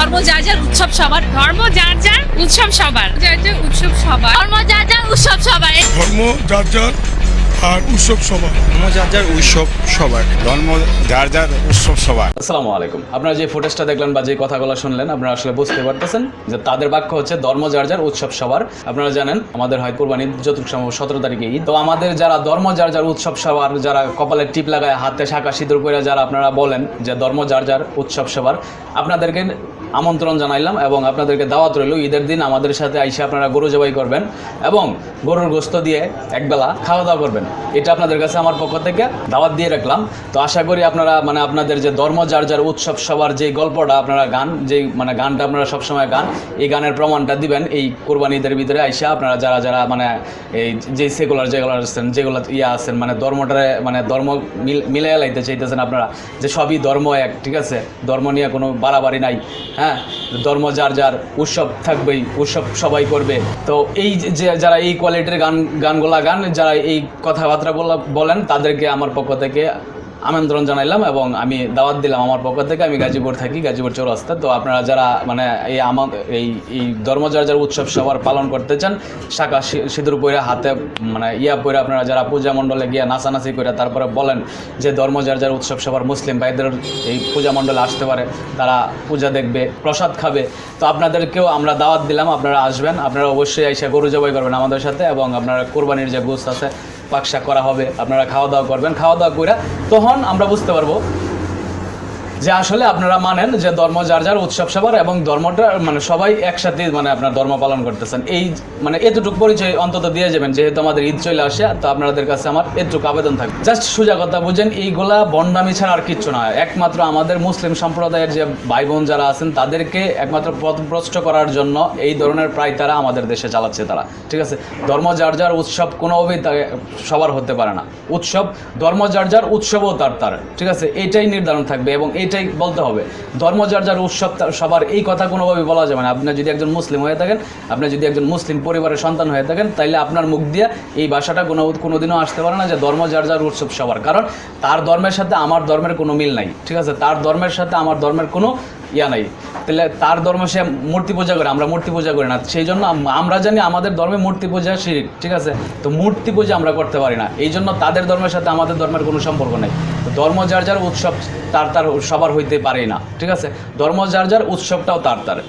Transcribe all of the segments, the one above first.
ধর্ম যার যার উৎসব সবার ধর্ম যার যার উৎসব সবার। যার যার উৎসব সবার। ধর্ম যার যার উৎসব সবার। ধর্ম যার যার আর উৎসব সবার ধর্ম যার যার উৎসব সবার ধর্ম যার যার উৎসব সবার। আসসালামু আলাইকুম। আপনারা যে ফুটেজটা দেখলেন বা যে কথাগুলো শুনলেন আপনারা আসলে বুঝতে পারতেছেন যে তাদের বাক্য হচ্ছে ধর্ম যার যার উৎসব সবার। আপনারা জানেন আমাদের হয় কোরবানি যতটুকু সম্ভব সতেরো তারিখে ঈদ। তো আমাদের যারা ধর্ম যার যার উৎসব সবার যারা কপালে টিপ লাগায় হাতে শাখা সিঁদুর করে যারা আপনারা বলেন যে ধর্ম যার যার উৎসব সবার আপনাদেরকে আমন্ত্রণ জানাইলাম এবং আপনাদেরকে দাওয়াত রইল। ঈদের দিন আমাদের সাথে আইসে আপনারা গরু জবাই করবেন এবং গরুর গোস্ত দিয়ে একবেলা খাওয়া দাওয়া করবেন। এটা আপনাদের কাছে আমার পক্ষ থেকে দাওয়াত দিয়ে রাখলাম। তো আশা করি আপনারা মানে আপনাদের যে ধর্ম, যার যার উৎসব সবার যে গল্পটা আপনারা গান, যেই মানে গানটা আপনারা সবসময় গান, এই গানের প্রমাণটা দিবেন এই কোরবানি ঈদের ভিতরে আইসা আপনারা যারা যারা মানে এই যে সেকুলার যেগুলো আছেন, যেগুলো ইয়া আছেন মানে ধর্মটারে মানে ধর্ম মিল লাইতে চাইতেছেন আপনারা, যে সবই ধর্ম এক, ঠিক আছে? ধর্ম নিয়ে কোনো বাড়াবাড়ি নাই হ্যাঁ? ধর্ম যার যার উৎসব থাকবেই, উৎসব সবাই করবে। তো এই যে, যারা এই কোয়ালিটির গান, গানগুলা গান, যারা এই কথাবার্তাগুলো বলেন, তাদেরকে আমার পক্ষ থেকে আমন্ত্রণ জানাইলাম এবং আমি দাওয়াত দিলাম আমার পক্ষ থেকে। আমি গাজীপুর থাকি, গাজীপুর চৌরাস্তা। তো আপনারা যারা মানে এই আমার এই এই ধর্ম যার উৎসব সবার পালন করতে চান, শাখা সিঁদুর পরে হাতে মানে ইয়া পরে আপনারা যারা পূজা মণ্ডলে গিয়ে নাচানাচি করে তারপরে বলেন যে ধর্ম যার যার উৎসব সবার মুসলিম ভাইদের এই পূজা মণ্ডলে আসতে পারে, তারা পূজা দেখবে, প্রসাদ খাবে। তো আপনাদেরকেও আমরা দাওয়াত দিলাম, আপনারা আসবেন, আপনারা অবশ্যই এসে গরু জবাই করবেন আমাদের সাথে এবং আপনারা কোরবানির যে গোস্ত আছে পাকশা করা হবে আপনারা খাওয়া দাওয়া করবেন। খাওয়া দাওয়া করে তখন আমরা বুঝতে পারব যে আসলে আপনারা মানেন যে ধর্ম যার যার উৎসব সবার এবং ধর্মটা মানে সবাই একসাথে মানে আপনার ধর্ম পালন করতেছেন। এই মানে এতটুকু পরিচয় অন্তত দিয়ে যাবেন, যেহেতু আমাদের ঈদ চলে আসে, তো আপনাদের কাছে আমার এতটুকু আবেদন থাকবে। জাস্ট সোজা কথা বুঝেন, এইগুলা বন্ডামি ছাড়া আর কিচ্ছু নয় একমাত্র আমাদের মুসলিম সম্প্রদায়ের যে ভাই বোন যারা আছেন, তাদেরকে একমাত্র পথভ্রষ্ট করার জন্য এই ধরনের প্রায় তারা আমাদের দেশে চালাচ্ছে তারা। ঠিক আছে? ধর্ম যার যার উৎসব কোনোভাবেই সবার হতে পারে না। উৎসব, ধর্ম যার যার উৎসবও তার তার। ঠিক আছে? এটাই নির্ধারণ থাকবে এবং এটাই বলতে হবে। ধর্ম যার যার উৎসব সবার এই কথা কোনোভাবে বলা যাবে না। আপনি যদি একজন মুসলিম হয়ে থাকেন, আপনি যদি একজন মুসলিম পরিবারের সন্তান হয়ে থাকেন, তাইলে আপনার মুখ দিয়ে এই ভাষাটা কোনো, কোনোদিনও আসতে পারে না যে ধর্ম যার যার উৎসব সবার। কারণ তার ধর্মের সাথে আমার ধর্মের কোনো মিল নাই, ঠিক আছে? তার ধর্মের সাথে আমার ধর্মের কোনো ইয়া নাই। তাহলে তার ধর্ম সে মূর্তি পূজা করে, আমরা মূর্তি পূজা করি না। সেই জন্য আমরা জানি আমাদের ধর্মে মূর্তি পূজা শিরিক, ঠিক আছে? তো মূর্তি পূজা আমরা করতে পারি না। এই জন্য তাদের ধর্মের সাথে আমাদের ধর্মের কোনো সম্পর্ক নেই। ধর্ম যার যার উৎসব তার তার সবার হইতে পারেই না, ঠিক আছে? ধর্ম যার যার উৎসবটাও তার তার।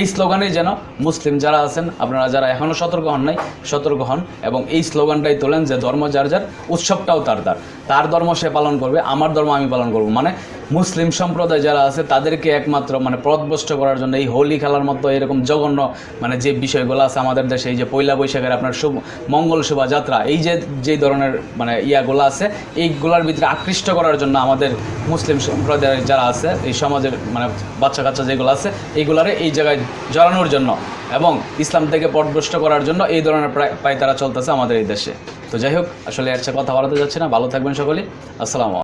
এই স্লোগানে যেন মুসলিম যারা আছেন, আপনারা যারা এখনও সতর্ক হন নাই, সতর্ক হন এবং এই স্লোগানটাই তোলেন যে ধর্ম যার যার উৎসবটাও তার তার। তার ধর্ম সে পালন করবে, আমার ধর্ম আমি পালন করব। মানে মুসলিম সম্প্রদায় যারা আছে, তাদেরকে একমাত্র মানে পথভ্রষ্ট করার জন্য এই হোলি খেলার মতো এরকম জঘন্য মানে যে বিষয়গুলো আছে আমাদের দেশে, এই যে পয়লা বৈশাখের আপনার শুভ, মঙ্গল শোভাযাত্রা, এই যে যে ধরনের মানে ইয়াগুলো আছে, এইগুলোর ভিতরে আকৃষ্ট করার জন্য আমাদের মুসলিম সম্প্রদায়ের যারা আছে, এই সমাজের মানে বাচ্চা কাচ্চা যেগুলো আছে, এইগুলারে এই জায়গায় জড়ানোর জন্য এবং ইসলাম থেকে পথভ্রষ্ট করার জন্য এই ধরনের প্রায় তারা চলতেছে আমাদের এই দেশে। তো যাই হোক, আসলে এর কথা বলাতে যাচ্ছে না। ভালো থাকবেন সকলে আসসালামু।